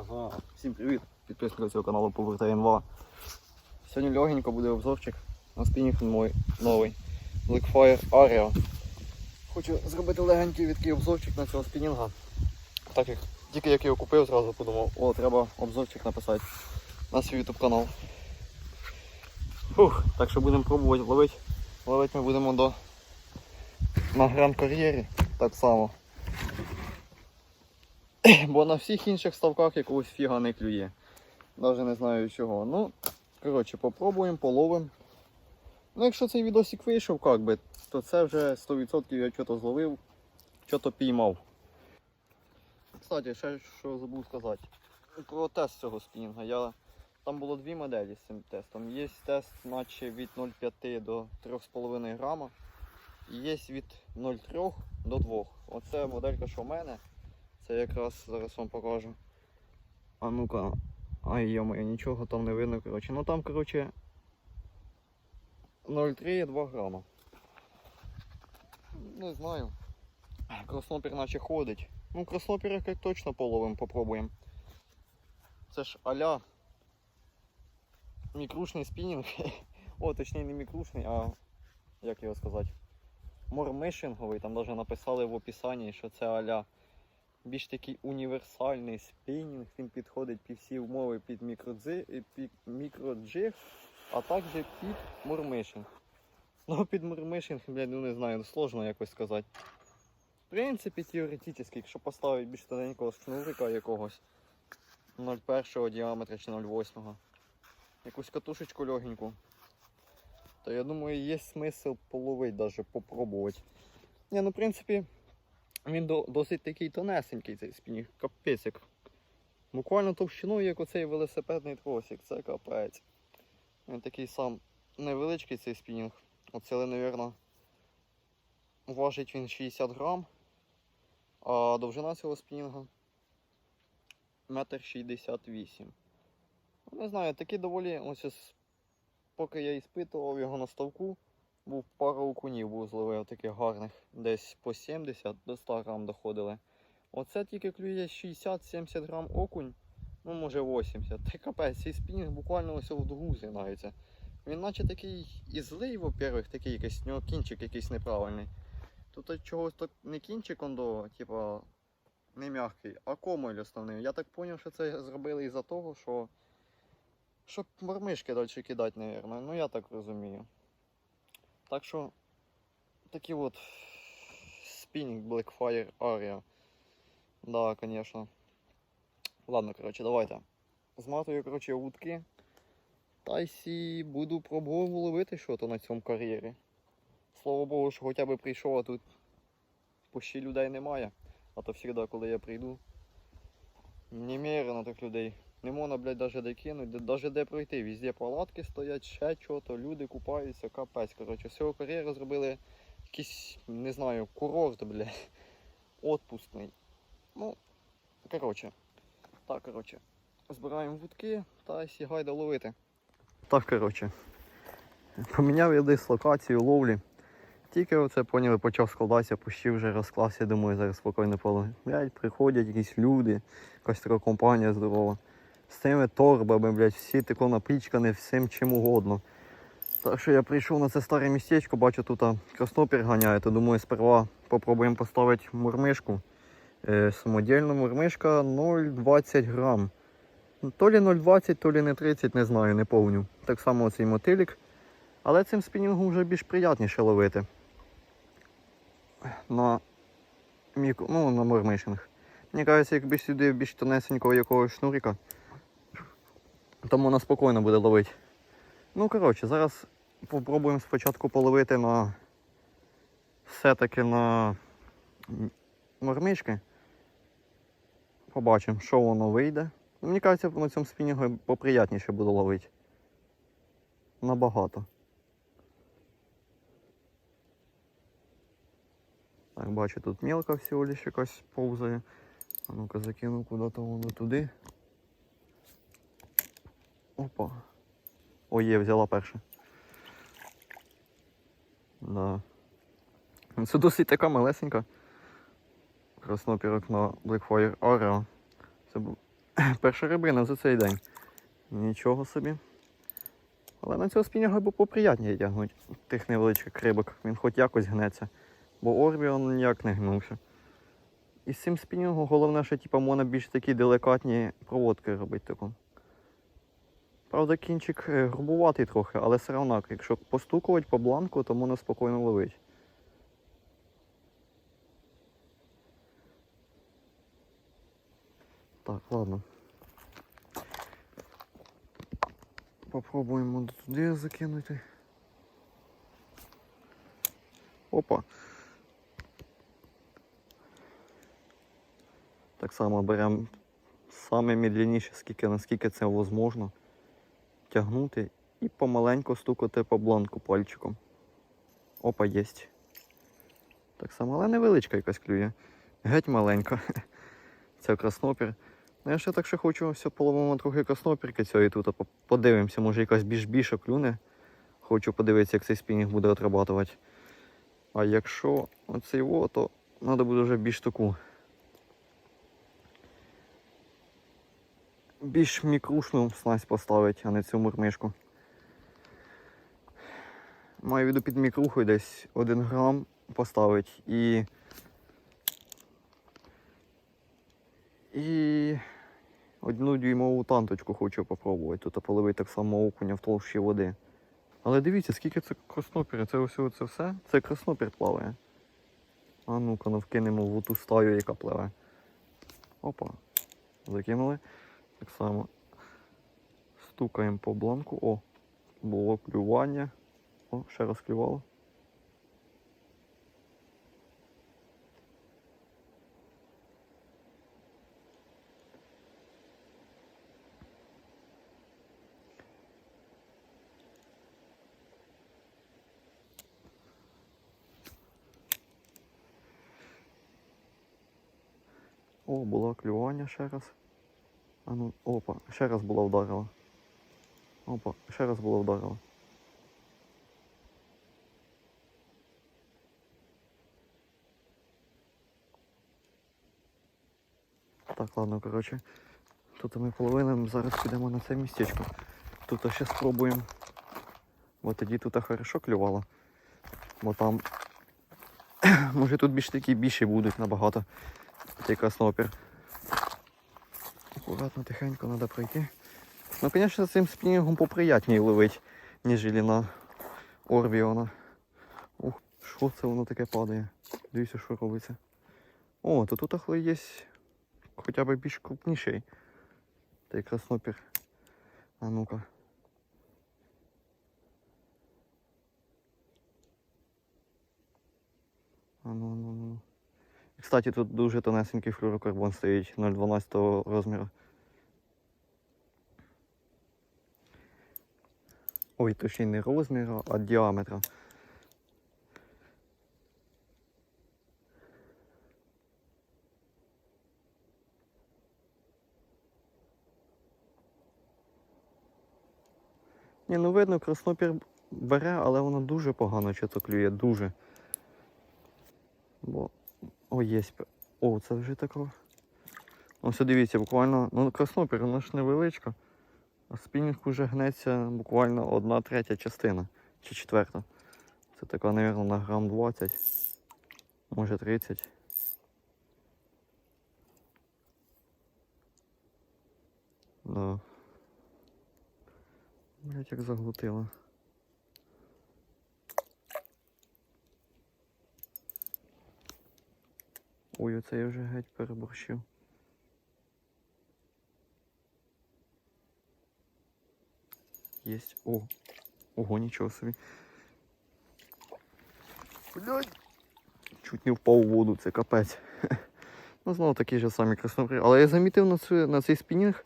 Ага. Всім привіт! Підписники цього каналу Повертай НВА. Сьогодні легенько буде обзорчик на спінінг мой новий Blackfire Aria. Хочу зробити легенький відкий обзорчик на цього спінінга. Так як тільки як його купив, зразу подумав, о, треба обзорчик написати на свій YouTube канал. Фух, так що будемо пробувати ловити. Ловити ми будемо до на гранд кар'єрі так само. Бо на всіх інших ставках якогось фіга не клює. Навіть не знаю чого. Ну, коротше, попробуємо, половимо. Ну, якщо цей відосик вийшов, як би, то це вже 100% я що-то зловив, що-то піймав. Кстати, ще що забув сказати. Про тест цього спінінга. Я... Там було дві моделі з цим тестом. Є тест наче від 0,5 до 3,5 грама. І є від 0,3 до 2. Оце моделька, що в мене. Це якраз зараз вам покажу. А ну-ка. Ай, йомо, нічого там не видно, коротше. Ну там, коротше. 0,3 2 грама. Не знаю. Краснопір наче ходить. Ну, краснопір як точно половим попробуємо. Це ж аля мікрушний спінінг. О, точніше не мікрушний, а як його сказати? Мормишинговий. Там навіть написали в описанні, що це аля більш такий універсальний спінінг. Він підходить під всі умови під мікродзи, під мікроджиг, а також під мурмишинг. Ну, під мурмишинг, блядь, ну не знаю, сложно якось сказати. В принципі, теоретично, якщо поставити більш тоненького шнурика якогось 0,1 діаметра чи 0,8, якусь катушечку легеньку, то я думаю, є смисл половити, навіть попробувати. Ні, ну в принципі, він до, досить такий тонесенький цей спінінг, капець як. Буквально товщиною, як оцей велосипедний тросик, це капець. Він такий сам невеличкий цей спінінг. Оце, мабуть, важить він 60 грам, а довжина цього спінінга метр 68. Ну, Не знаю, такий доволі, ось, поки я іспитував його на ставку, був пара окунів був зловив таких гарних, десь по 70 до 100 грам доходили. Оце тільки клює 60-70 грам окунь, ну може 80. Та капець, цей спінінг буквально ось в дугу згинається. Він наче такий і злий, во-первых, такий якийсь, у нього кінчик якийсь неправильний. Тут чогось тут не кінчик он до, типа, не м'який, а комель основний. Я так зрозумів, що це зробили із-за того, що щоб мормишки далі кидати, мабуть. Ну я так розумію. Так що такий от спінінг Blackfire Aria. Да, конечно. Ладно, короче, давайте. Зматую, короче, вудки. Та й сі буду пробувати ловити щось на цьому кар'єрі. Слава Богу, що хоча б прийшов, а тут почти людей немає. А то завжди, коли я прийду, немерено тих людей. Не можна, блядь, даже де кинуть, даже де пройти. Везде палатки стоять, ще чого-то, люди купаються, капець. Коротше, з цього кар'єру зробили якийсь, не знаю, курорт, блядь. Отпускний. Ну, коротше. Так, коротше. Збираємо вудки та сігайда ловити. Так, коротше. Поміняв я дислокацію ловлі. Тільки оце поняли, почав складатися, почти вже розклався, думаю, зараз спокійно половлю. Блядь, приходять якісь люди, якась така компанія здорова. З цими торбами, блядь, всі тако напічкані всім чим угодно. Так що я прийшов на це старе містечко, бачу тут краснопір ганяє, то думаю, сперва попробуємо поставити мурмишку. Е, самодільна мурмишка 0,20 грам. Ну, То лі 0,20, то лі не 30, не знаю, не повню. Так само цей мотилік. Але цим спінінгом вже більш приятніше ловити. На мікро, ну, на мормишинг. Мені кажеться, якби сюди більш тонесенького якогось шнурика, то можна спокійно буде ловити. Ну, коротше, зараз попробуємо спочатку половити на все-таки на мормишки. Побачимо, що воно вийде. Ну, Мені кажеться, на цьому спінінгу поприятніше буде ловити. Набагато. Так, бачу, тут мелка всього лиш якась повзає. А ну-ка закину куди-то воно туди. Опа. О, є, взяла перша. Да. Ну, Це досить така малесенька. Краснопірок на Blackfire Aria. Це бу- Перша рибина за цей день. Нічого собі. Але на цього спінінга б поприятніше тягнути тих невеличких рибок. Він хоч якось гнеться. Бо Орбіон ніяк не гнувся. І з цим спінінгом головне, що типу, можна більш такі делікатні проводки робити. Типу. Правда, кінчик е, грубуватий трохи, але все одно, якщо постукувати по бланку, то можна спокійно ловити. Так, ладно. Попробуємо туди закинути. Опа. Так само беремо саме медленніше, скільки, наскільки це можливо, тягнути і помаленьку стукати по бланку пальчиком. Опа, єсть. Так само, але невеличка якась клює. Геть маленька. Це краснопір. Ну я ще так ще хочу все половимо трохи краснопірки цієї тут, подивимося, може якась більш більша клюне. Хочу подивитися, як цей спінінг буде отрабатувати. А якщо оцей во, то треба буде вже більш таку. Більш мікрушну снасть поставити, а не цю мурмишку. Маю в виду під мікрухою десь 1 грам поставити і. І одну дюймову танточку хочу попробувати. Тут половити так само окуня в толщі води. Але дивіться, скільки це краснопір. Це ось це все. Це краснопір плаває. А ну-ка, ну вкинемо в ту стаю, яка пливе. Опа. Закинули. Так само. Стукаємо по бланку. О, було клювання. О, ще раз клювало. О, було клювання ще раз. А ну, опа, ще раз була вдарила. Опа, ще раз була вдарила. Так, ладно, коротше. Тут ми половинимо, зараз підемо на це містечко. Тут ще спробуємо. Бо тоді тут хорошо клювало. Бо там. Може тут більш такі більші будуть набагато. Цей краснопір. Акуратно, тихенько треба пройти. Ну, звісно, цим спінінгом поприятніше ловить, ніж на Орбіона. Ух, що це воно таке падає? Дивіться, що робиться. О, то тут є хоча б більш крупніший. Той краснопір. А ну-ка. А ну, ну, ну. Кстати, тут дуже тонесенький флюрокарбон стоїть 0,12 розміру. Ой, точніше не розміру, а діаметра. Ні, ну видно, краснопір бере, але воно дуже погано чого клює, дуже. Бо. О, є. О, це вже тако. Ось дивіться, буквально. Ну, краснопір, воно ж невеличко. А спінінг уже гнеться буквально одна третя частина. Чи четверта. Це така, мабуть, на грам 20. Може 30. Да. Блять, як заглутило. Ой, оце я вже геть переборщив. Єсть. О! Ого, нічого собі. Блядь! Чуть не впав у воду, це капець. ну, знову такі ж самі краснопри. Але я замітив на, цю, на цей спінінг,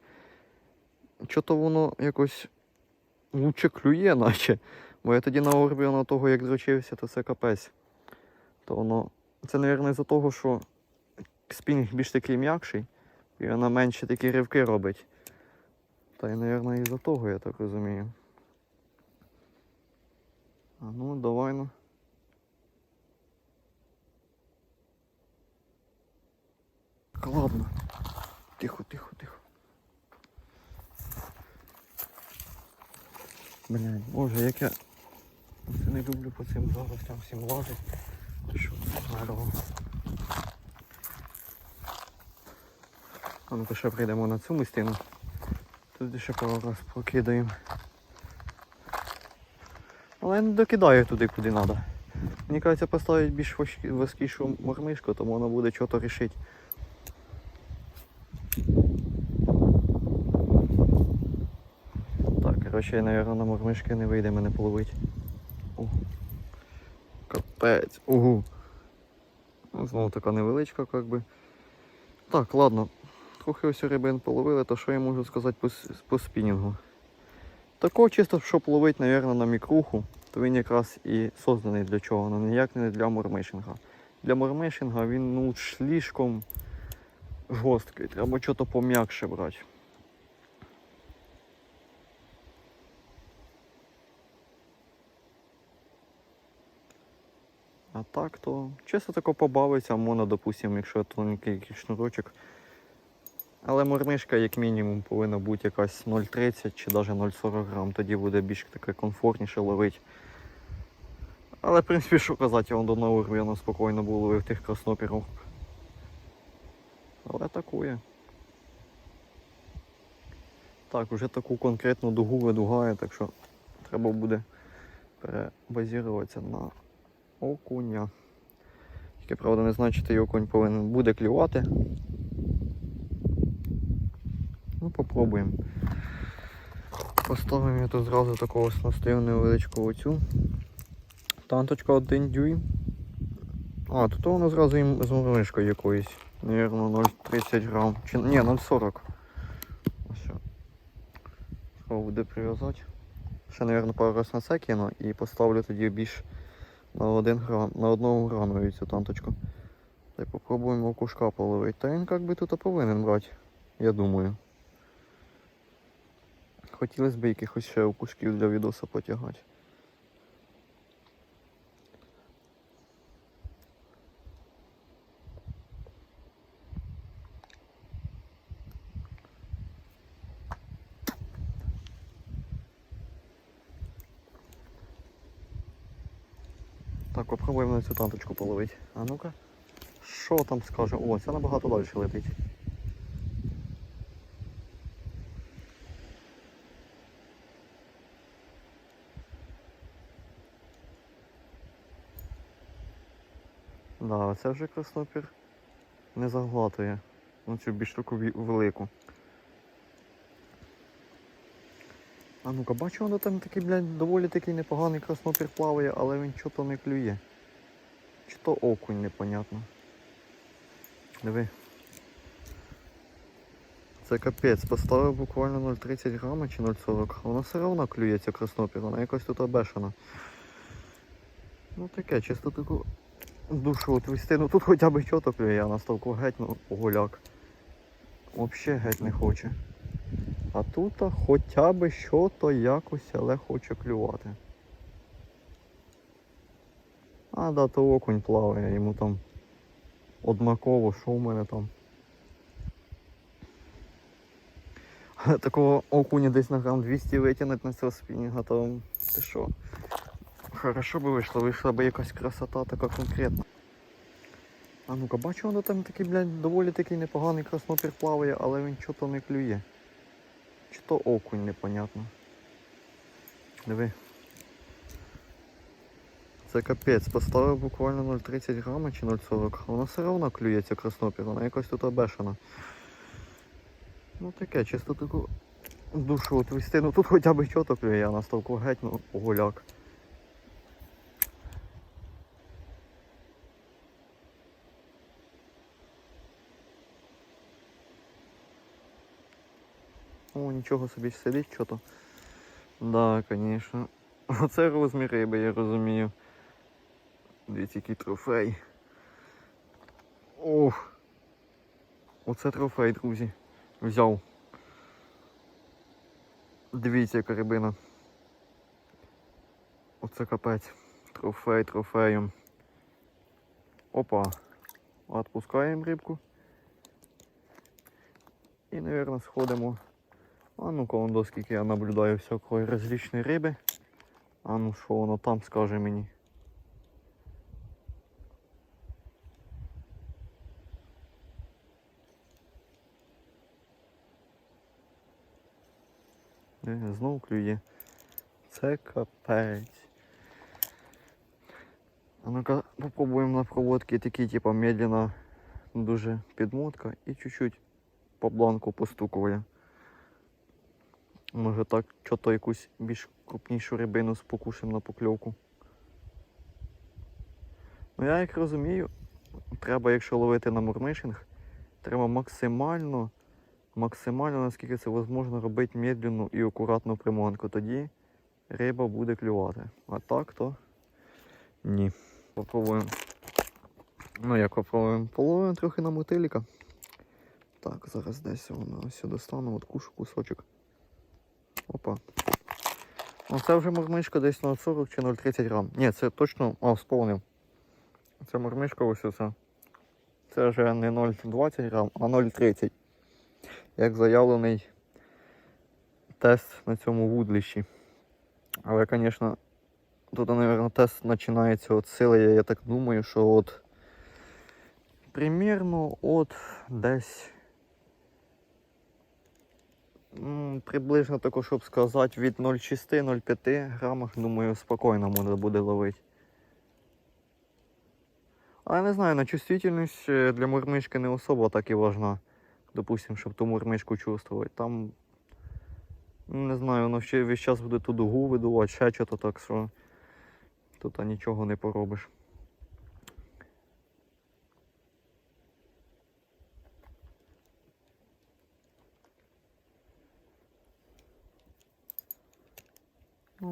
що-то воно якось лучше клює, наче. Бо я тоді на Орбіона того, як зручився, то це капець. То воно. Це, мабуть, із-за того, що Спінг більш такий м'якший, і вона менше такі ривки робить. Та й, мабуть, і за того, я так розумію. А ну, давай ну. Ладно. Тихо, тихо, тихо. Блін, боже, як я це не люблю по цим зараз там всім лазить. Що це А ну-ка ще прийдемо на цю мистину. Тут ще пару раз прокидаємо. Але я не докидаю туди, куди треба. Мені кажеться, поставити більш важкішу мормишку, тому вона буде чого-то рішити. Так, коротше, мабуть, на мормишки не вийде мене половить. О. Капець. Угу. Ну, Знову така невеличка, як би. Так, ладно. Трохи ось рибин половили, то що я можу сказати по, по спінінгу? Такого чисто, щоб ловити, мабуть, на мікруху, то він якраз і созданий для чого, але ніяк не для мормишинга. Для мормишинга він ну слишком жорсткий, треба щось пом'якше брати. А так то чисто тако побавиться, можна, допустимо, якщо тоненький шнурочок. Але мормишка, як мінімум, повинна бути якась 0,30 чи навіть 0,40 грам, тоді буде більш таке комфортніше ловити. Але в принципі, що казати, вон до нових воно спокійно було ловив тих краснопірів. Але атакує. Так, вже таку конкретну дугу видугає, так що треба буде перебазіруватися на окуня. Тільки правда не знаю, чи той окунь повинен буде клювати. Ну, попробуємо. Поставимо я тут зразу такого ось настаю невеличку оцю. Танточка 1 дюйм. А, тут воно зразу їм з муришкою якоюсь. Навірно, 0,30 грам. Чи ні, 0,40. Ось. буде прив'язати. Ще, мабуть, пару раз на це кину і поставлю тоді більш на 1 грам, на 1 грамову цю танточку. Та й попробуємо окушка половити. Та він як би тут повинен брати, я думаю. Хотілося б якихось ще окушків для відоса потягати. Так, попробуємо на цю танточку половити. А ну-ка. Що там скаже? О, це набагато далі летить. Да, це вже краснопір не заглатує. Ну цю більш таку велику. А ну-ка, бачу, воно там такий, блядь, доволі такий непоганий краснопір плаває, але він чого-то не клює. Чи то окунь непонятно. Диви. Це капець, поставив буквально 0,30 грама чи 0,40, а вона все одно клює ця краснопір, вона якось тут обешена. Ну таке, чисто таку душу отвести. Ну тут хоча б чого клює, а на ставку геть, ну гуляк. Взагалі геть не хоче. А тут хоча б що-то якось, але хоче клювати. А, да, то окунь плаває, йому там однаково, що в мене там. Такого окуня десь на грам 200 витягнути на цього спінінга, то ти що? Хорошо би вийшло, вийшла би якась красота така конкретна. А ну-ка, бачу, воно там такий, блядь, доволі такий непоганий краснопір плаває, але він чого-то не клює. Чи то окунь непонятно. Диви. Це капець, поставив буквально 0,30 грама чи 0,40, а вона все одно клює ця краснопір, вона якось тут обешена. Ну таке, чисто таку душу отвести. Ну тут хоча б чого то клює, а на ставку геть, ну гуляк. Нічого собі сидить що-то. Да, звісно. Оце розмір риби, я розумію. Дивіться, який трофей. Ох. Оце трофей, друзі. Взяв. Дивіться, яка рибина. Оце капець. Трофей трофеєм. Опа. Отпускаємо рибку. І, мабуть, сходимо. А ну-ка, вон до скільки я наблюдаю всякої розлічної риби. А ну що воно там скаже мені. Е, Знову клює. Це капець. А ну-ка попробуємо на проводки такі, типа медленно, дуже підмотка і чуть-чуть по бланку постукує. Може так, що-то якусь більш крупнішу рибину спокушимо на покльовку. Ну я як розумію, треба, якщо ловити на мурмишинг, треба максимально, максимально, наскільки це можливо, робити медленну і акуратну приманку. Тоді риба буде клювати. А так то ні. Попробуємо. Ну як попробуємо? Половимо трохи на мотиліка. Так, зараз десь воно ось достану, от кушу кусочок. Опа. Ну це вже мормишка десь 0,40 чи 0,30 грам. Ні, це точно. А, сповнив. Це мормишка ось оце. Це вже не 0,20 грам, а 0,30. Як заявлений тест на цьому вудлищі. Але, звісно, тут, мабуть, тест починається від сили, я так думаю, що от примірно от десь приблизно тако, щоб сказати, від 0,6-0,5 грамах, думаю, спокійно можна буде ловити. Але не знаю, на чувствительність е, для мурмишки не особо так і важна. Допустим, щоб ту мурмишку чувствувати. Там, ну, не знаю, воно ще весь час буде ту дугу видувати, ще що-то так, що тут нічого не поробиш.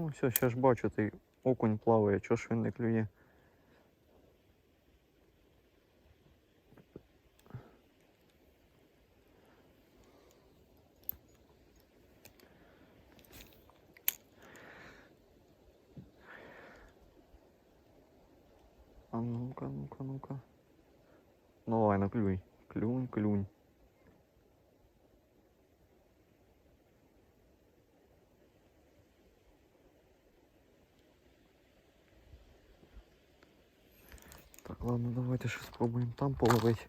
Ну, все, ще бачу, той окунь плаває, чого ж він не клює. А ну-ка, ну-ка, ну-ка. Ну давай, ну клюй. Клюнь, клюнь. Так, ладно, давайте ще спробуємо там половити.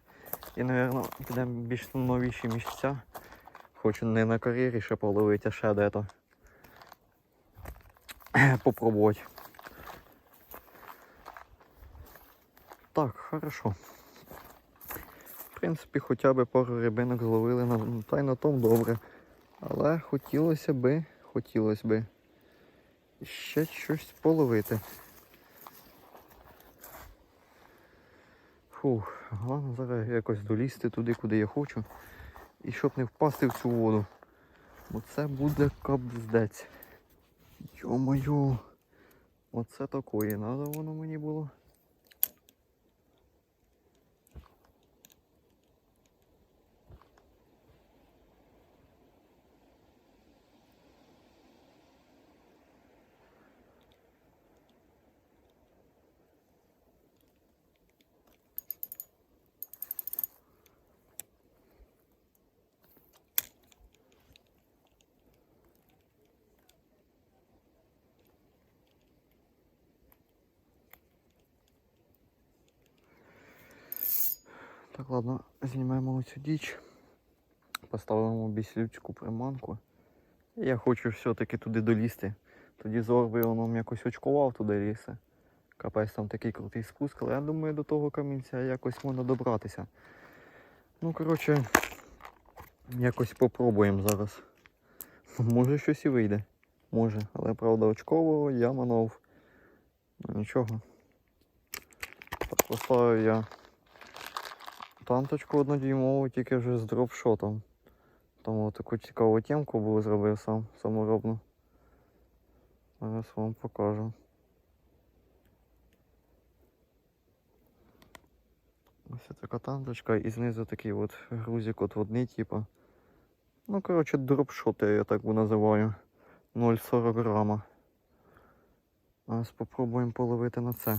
І, мабуть, підемо більш новіші місця. Хочу не на кар'єрі ще половити, а ще де-то. Попробувати. Так, хорошо. В принципі, хоча б пару рибинок зловили, на, та й на тому добре. Але хотілося би, хотілося би ще щось половити. Фух, головне зараз якось долізти туди, куди я хочу. І щоб не впасти в цю воду. Бо це буде капздець. Йо-моє. Оце такої надо воно мені було. Так, ладно, знімаємо оцю діч. Поставимо біслючку приманку. Я хочу все-таки туди долізти. Тоді зорби воно якось очкував туди ліси. Капець там такий крутий спуск, але я думаю, до того камінця якось можна добратися. Ну, коротше, якось попробуємо зараз. Може щось і вийде. Може, але правда очково я манув. Ну нічого. Поставив я танточку однодюймову, тільки вже з дропшотом. Тому таку цікаву темку був зробив сам саморобну. Зараз вам покажу. Ось така танточка і знизу такий от грузик от водний, типа. Ну, коротше, дропшот я так називаю. 0,40 грама. Зараз спробуємо половити на це.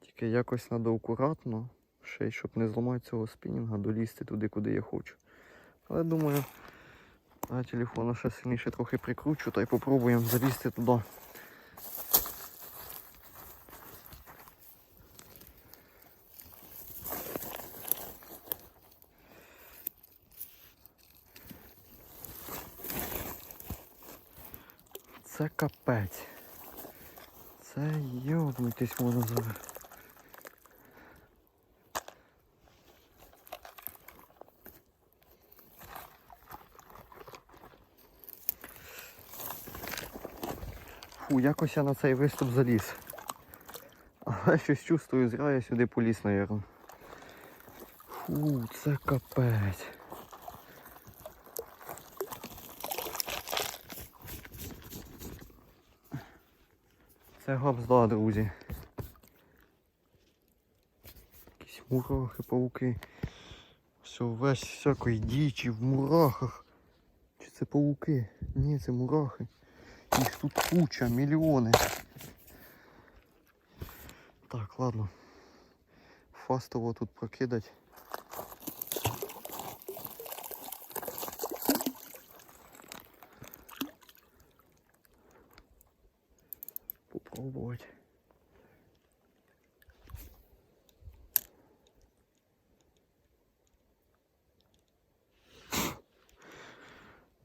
Тільки якось треба акуратно, ще й щоб не зламати цього спінінга, долізти туди, куди я хочу. Але думаю, А телефона ще сильніше трохи прикручу та й попробуємо залізти туди. Це капець. Це йобнутись можна зараз. Якось я на цей виступ заліз. Але щось чувствую, зря я сюди поліз, навірно. Фу, це капець. Це габзда, друзі. Якісь мурахи, пауки. Все, весь всякої дічі в мурахах. Чи це пауки? Ні, це мурахи. Їх тут куча, мільйони. Так, ладно. Фастово тут прокидать. Попробовать.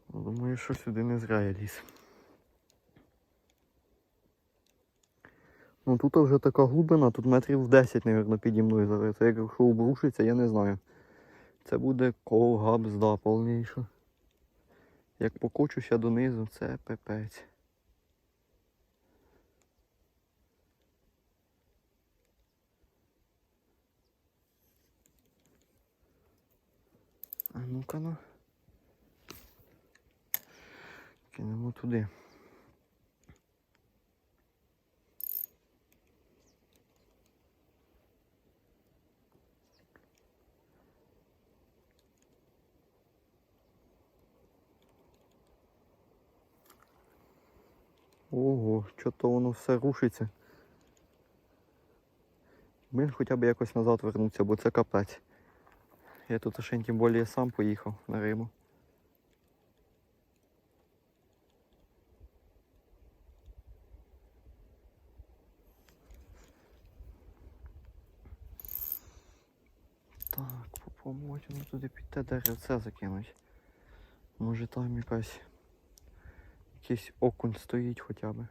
Ну, Думаю, що сюди не зря я ліз. Ну тут вже така глибина, тут метрів 10, мабуть, піді мною зараз. Це якщо обрушиться, я не знаю. Це буде ковгабзда повніша. Як покочуся донизу, це пепець. А ну-ка ну. Кинемо туди. Ого, що то воно все рушиться. Блін, хоча б якось назад вернуться, бо це капець. Я тут ще тим більше сам поїхав на рибу. Так, попробувати воно туди під те деревце закинуть. Може там якась якийсь окунь стоїть хоча б.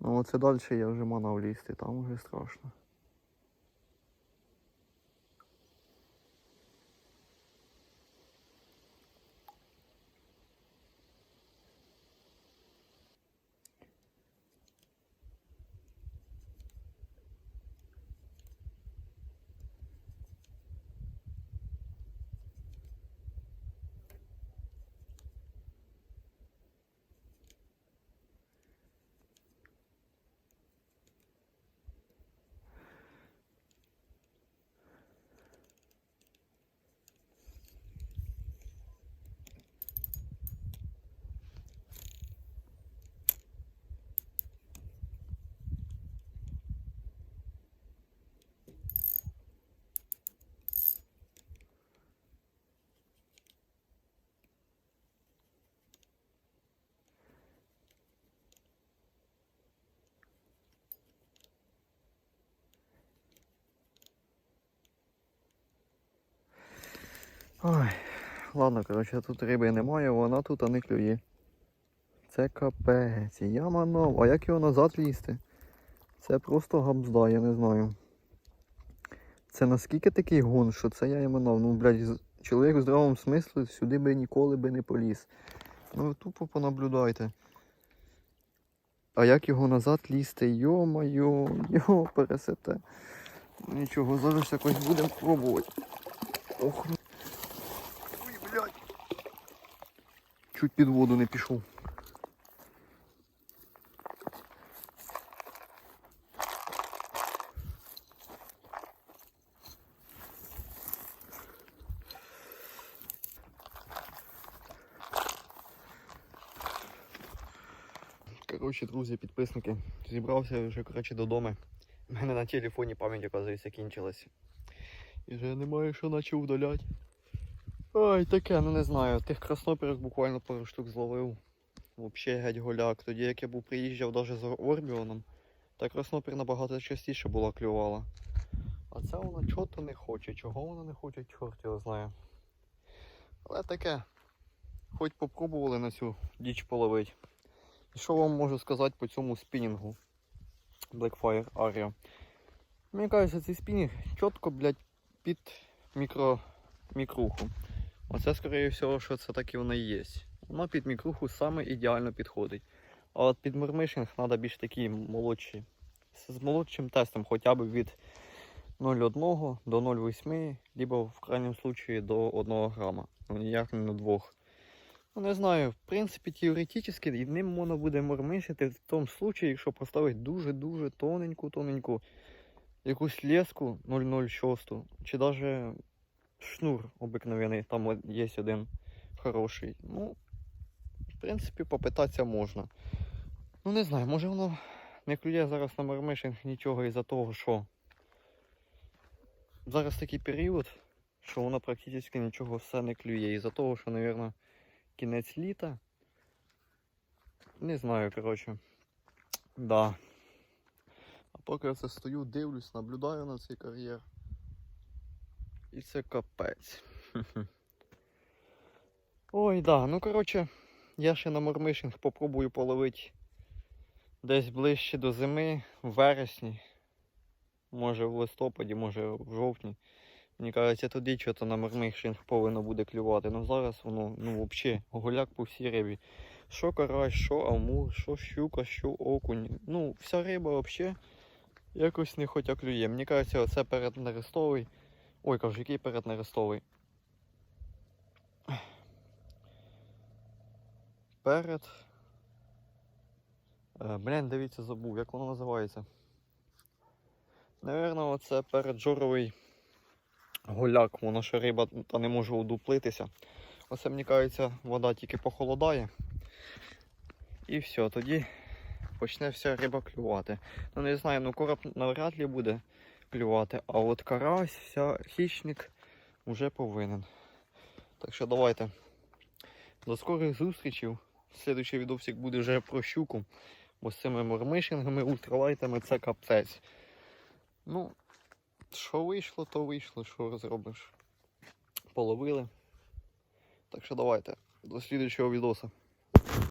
Ну оце далі я вже манав лізти, там вже страшно. Ой, ладно, коротше, тут риби немає, вона тут а не клює. Це капець, я манав, а як його назад лізти? Це просто гамзда, я не знаю. Це наскільки такий гон, що це я і манав. Ну, блядь, чоловік в здравому смислі сюди би ніколи би не поліз. Ну тупо понаблюдайте. А як його назад лізти? Йо-майо, йо, пересете. Нічого, зараз якось будемо пробувати. Ох, ну. Ой, блядь. Чуть під воду не пішов. Коротше, друзі, підписники, зібрався вже коротше, додому. У мене на телефоні пам'ять, оказується, кінчилась. І вже немає що наче удаляти. Ой, таке, ну не знаю. Тих краснопірок буквально пару штук зловив. Взагалі геть голяк. Тоді як я був приїжджав навіть за Орбіоном, та краснопір набагато частіше була клювала. А це вона чого-то не хоче. Чого вона не хоче, чорт його знає. Але таке. Хоч попробували на цю діч половити. Що вам можу сказати по цьому спінінгу Blackfire Aria? Мені кажеться, цей спінінг чітко, блядь, під мікро, мікруху. Оце, скоріше всього, що це так і воно і є. Воно під мікруху саме ідеально підходить. А от під мурмишинг треба більш такі молодші. З молодшим тестом, хоча б від 0,1 до 0,8, либо в крайньому случаї до 1 грама. Ну ніяк не до 2. Ну не знаю, в принципі, теоретично ним можна буде мормишити в тому случаї, якщо поставити дуже-дуже тоненьку, тоненьку якусь леску 0,06, чи навіть шнур обикновений, там є один хороший. Ну, в принципі, попитатися можна. Ну не знаю, може воно не клює зараз на мармишинг нічого із-за того, що зараз такий період, що воно практично нічого все не клює. Із-за того, що, мабуть, кінець літа. Не знаю, коротше. Да. А поки я це стою, дивлюсь, наблюдаю на цей кар'єр. І це капець. Ой, да, ну коротше, я ще на мормишинг попробую половити десь ближче до зими, в вересні. Може в листопаді, може в жовтні. Мені кажеться, тоді що-то на мормишинг повинно буде клювати. Ну зараз воно, ну взагалі, гуляк по всій рибі. Що карась, що амур, що щука, що окунь. Ну, вся риба взагалі якось не хотя клює. Мені кажеться, оце перед нерестовий. Ой, кажу, який перед нерестовий? Перед. Е, блін, дивіться, забув, як воно називається. Наверно, оце перед жоровий гуляк, воно ще риба та не може удуплитися. Оце, мені кажеться, вода тільки похолодає. І все, тоді почне вся риба клювати. Ну не знаю, ну короб навряд ли буде клювати, а от карась, вся хищник вже повинен. Так що давайте. До скорих зустрічей. Слідуючий відосик буде вже про щуку. Бо з цими мормишингами, ультралайтами це капець. Ну, що вийшло, то вийшло, що розробиш. Половили. Так що давайте, до слідуючого відоса.